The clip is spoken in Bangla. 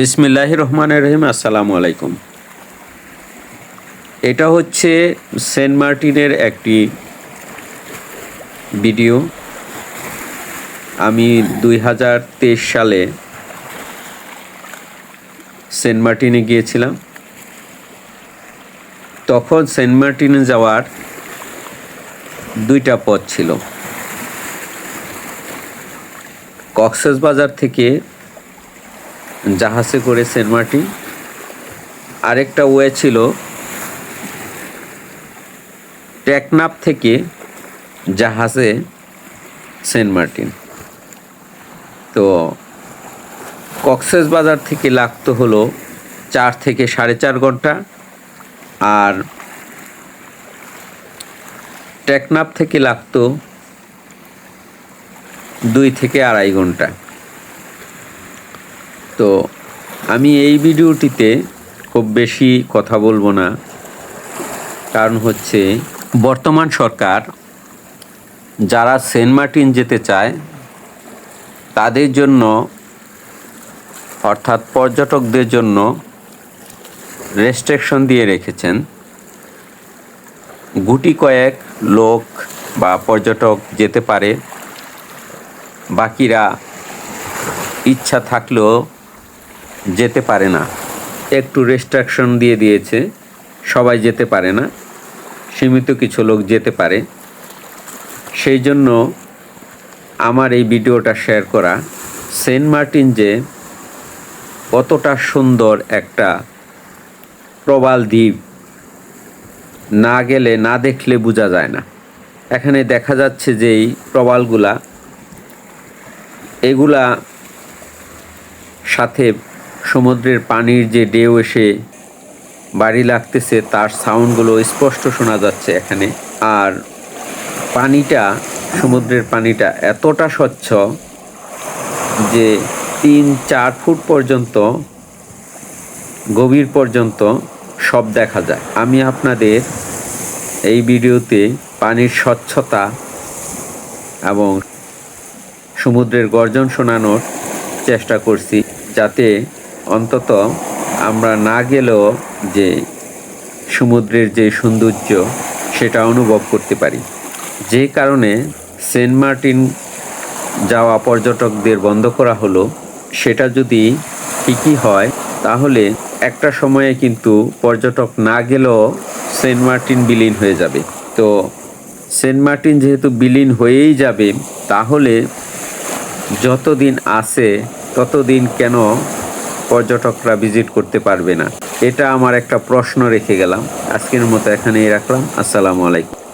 বিসমিল্লাহ রহমান রহিম, আসসালামু আলাইকুম। এটা হচ্ছে সেন্ট মার্টিনের একটি ভিডিও। আমি দুই হাজার তেইশ সালে সেন্ট মার্টিনে গিয়েছিলাম। তখন সেন্ট মার্টিনে যাওয়ার দুইটা পথ ছিল। কক্সেস বাজার থেকে জাহাজে করে সেন্ট মার্টিন। আরেকটা ওয়ে ছিল টেকনাপ থেকে জাহাজে সেন্ট মার্টিন। তো কক্সেস বাজার থেকে লাগতো হলো চার থেকে সাড়ে চার ঘণ্টা আর টেকনাপ থেকে লাগতো দুই থেকে আড়াই ঘণ্টা। তো আমি এই ভিডিওটিতে খুব বেশি কথা বলব না। কারণ হচ্ছে, বর্তমান সরকার যারা সেন্ট মার্টিন যেতে চায়, তাদের জন্য, অর্থাৎ পর্যটকদের জন্য রেস্ট্রিকশন দিয়ে রেখেছেন। গুটি কয়েক লোক বা পর্যটক যেতে পারে। বাকিরা ইচ্ছা থাকলেও যেতে পারে না। একটু রেস্ট্রিকশন দিয়ে দিয়েছে, সবাই যেতে পারে না, সীমিত কিছু লোক যেতে পারে। সেই জন্য আমার এই ভিডিওটা শেয়ার করা, সেন্ট মার্টিন যে কতটা সুন্দর একটা প্রবাল দ্বীপ, না গেলে, না দেখলে বোঝা যায় না। এখানে দেখা যাচ্ছে যে এই প্রবালগুলা, এগুলা সাথে সমুদ্রের পানির যে ঢেউ এসে বাড়ি লাগতেছে, তার সাউন্ডগুলো স্পষ্ট শোনা যাচ্ছে এখানে। আর পানিটা, সমুদ্রের পানিটা এতটা স্বচ্ছ যে তিন, চার ফুট পর্যন্ত, গভীর পর্যন্ত সব দেখা যায়। আমি আপনাদের এই ভিডিওতে পানির স্বচ্ছতা এবং সমুদ্রের গর্জন শোনানোর চেষ্টা করছি, যাতে অন্তত আমরা না গেলেও যে সমুদ্রের যে সৌন্দর্য, সেটা অনুভব করতে পারি। যে কারণে সেন্ট মার্টিন যাওয়া পর্যটকদের বন্ধ করা হলো, সেটা যদি ঠিকই হয়, তাহলে একটা সময়ে কিন্তু পর্যটক না গেলেও সেন্ট মার্টিন বিলীন হয়ে যাবে। তো সেন্ট মার্টিন যেহেতু বিলীন হয়েই যাবে, তাহলে যতদিন আছে, ততদিন কেন পর্যটকরা ভিজিট করতে পারবে না। এটা আমার একটা প্রশ্ন রেখে গেলাম। আজকের মতো এখানেই রাখলাম। আসসালামু আলাইকুম।